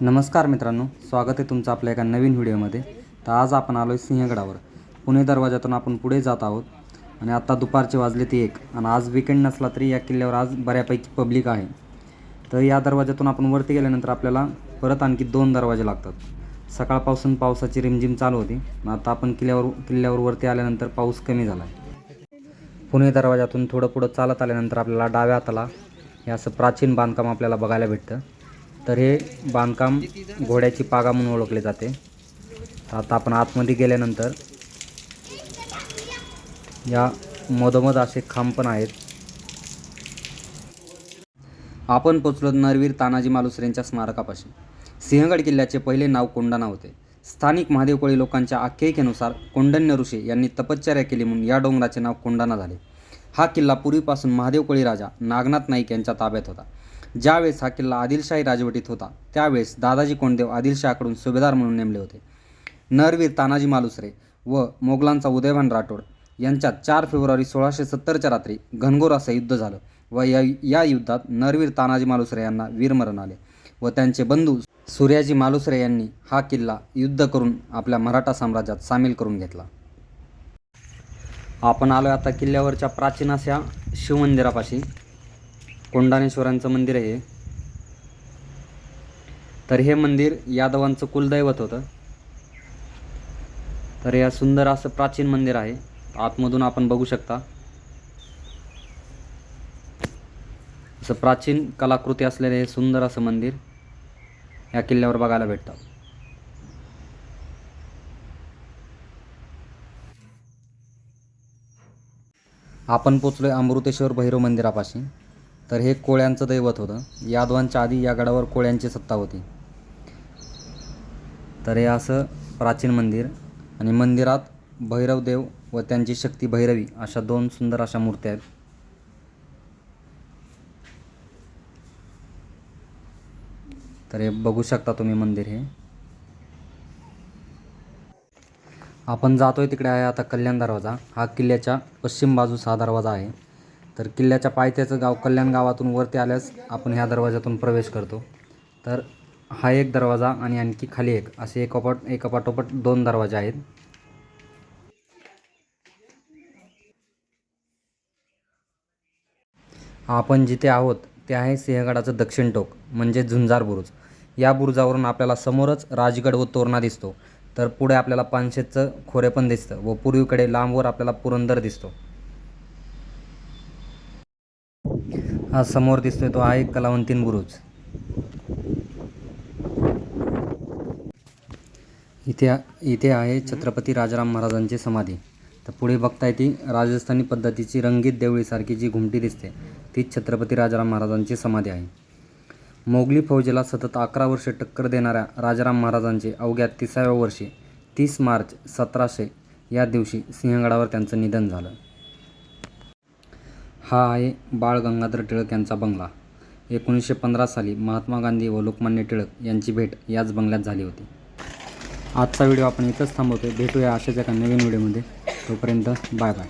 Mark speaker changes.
Speaker 1: नमस्कार मित्रांनो स्वागत आहे तुमचं आपल्या एका नवीन व्हिडिओमध्ये. तर आज आपण आलो आहे सिंहगडावर. पुणे दरवाजातून आपण पुढे जात आहोत. आणि आत्ता दुपारचे वाजले ते एक. आणि आज विकेंड नसला तरी या किल्ल्यावर आज बऱ्यापैकी पब्लिक आहे. तर या दरवाजातून आपण वरती गेल्यानंतर आपल्याला परत आणखी दोन दरवाजे लागतात. सकाळपासून पावसाची रिमझिम चालू होती. मग आता आपण किल्ल्यावर किल्ल्यावर वरती आल्यानंतर पाऊस कमी झाला आहे पुणे दरवाजातून थोडं पुढं चालत आल्यानंतर आपल्याला डाव्या हाताला हे असं प्राचीन बांधकाम आपल्याला बघायला भेटतं. तर हे बांधकाम घोड्याची पागा म्हणून ओळखले जाते. तर आता आपण आतमध्ये गेल्यानंतर या मधोमध असे खांब पण आहेत. आपण पोचलो नरवीर तानाजी मालुसरेंच्या स्मारकापाशी. सिंहगड किल्ल्याचे पहिले नाव कोंडाणा होते. स्थानिक महादेव कोळी लोकांच्या आख्यायिकेनुसार कोंडण्य ऋषी यांनी तपश्चर्या केली म्हणून या डोंगराचे नाव कोंडाणा झाले. हा किल्ला पूर्वीपासून महादेव कोळी राजा नागनाथ नाईक यांच्या ताब्यात होता. ज्यावेळेस हा किल्ला आदिलशाही राजवटीत होता त्यावेळेस दादाजी कोंडदेव आदिलशाहकडून सुभेदार म्हणून नेमले होते. नरवीर तानाजी मालुसरे व मोगलांचा उदयभान राठोड यांच्यात चार फेब्रुवारी सोळाशे सत्तरच्या रात्री घनघोर असं युद्ध झालं व या या युद्धात नरवीर तानाजी मालुसरे यांना वीरमरण आले व त्यांचे बंधू सूर्याजी मालुसरे यांनी हा किल्ला युद्ध करून आपल्या मराठा साम्राज्यात सामील करून घेतला. आपण आलो आता किल्ल्यावरच्या प्राचीन अशा शिवमंदिरापाशी. कोंडानेश्वरांचं मंदिर आहे हे. तर हे मंदिर यादवांचं कुलदैवत होतं. तर या सुंदर असं प्राचीन मंदिर आहे. आतमधून आपण बघू शकता. असं प्राचीन कलाकृती असलेले हे सुंदर असं मंदिर या किल्ल्यावर बघायला भेटतं. आपण पोचलोय अमृतेश्वर भैरव मंदिरापाशी. तर हे कोळ्यांचं दैवत होतं. यादवांच्या आधी या गडावर कोळ्यांची सत्ता होती. तर हे असं प्राचीन मंदिर आणि मंदिरात भैरवदेव व त्यांची शक्ती भैरवी अशा दोन सुंदर अशा मूर्त्या आहेत. तर हे बघू शकता तुम्ही मंदिर हे. आपण जातोय तिकडे आहे आता कल्याण दरवाजा. हा किल्ल्याच्या पश्चिम बाजूस हा दरवाजा आहे. तर किल्ल्याच्या पायथ्याचं गाव कल्याण गावातून वरती आल्यास आपण ह्या दरवाजातून प्रवेश करतो. तर हा एक दरवाजा आणि आणखी खाली एक असे एकापाट एकापाठोपाठ दोन दरवाजे आहेत. आपण जिथे आहोत ते आहे सिंहगडाचं दक्षिण टोक म्हणजे झुंजार बुरुज. या बुरुजावरून आपल्याला समोरच राजगड व तोरणा दिसतो. तर पुढे आपल्याला पानशेतचं खोरे पण दिसतं व पूर्वीकडे लांबवर आपल्याला पुरंदर दिसतो. हा समोर दिसतोय तो आहे कलावंतीन बुरुज. इथे इथे आहे छत्रपती राजाराम महाराजांची समाधी. तर पुढे बघताय ती राजस्थानी पद्धतीची रंगीत देवळीसारखी जी घुमटी दिसते तीच छत्रपती राजाराम महाराजांची समाधी आहे. मोगली फौजेला सतत अकरा वर्षे टक्कर देणाऱ्या राजाराम महाराजांचे अवघ्या तिसाव्या वर्षी तीस मार्च सतराशे या दिवशी सिंहगडावर त्यांचं निधन झालं. हा आहे बाळ गंगाधर टिळक यांचा बंगला. एकोणीसशे पंधरा साली महात्मा गांधी व लोकमान्य टिळक यांची भेट याच बंगल्यात झाली होती. आजचा व्हिडिओ आपण इथंच थांबवतो भेटूया अशाच एका नवीन व्हिडिओमध्ये. तोपर्यंत बाय बाय.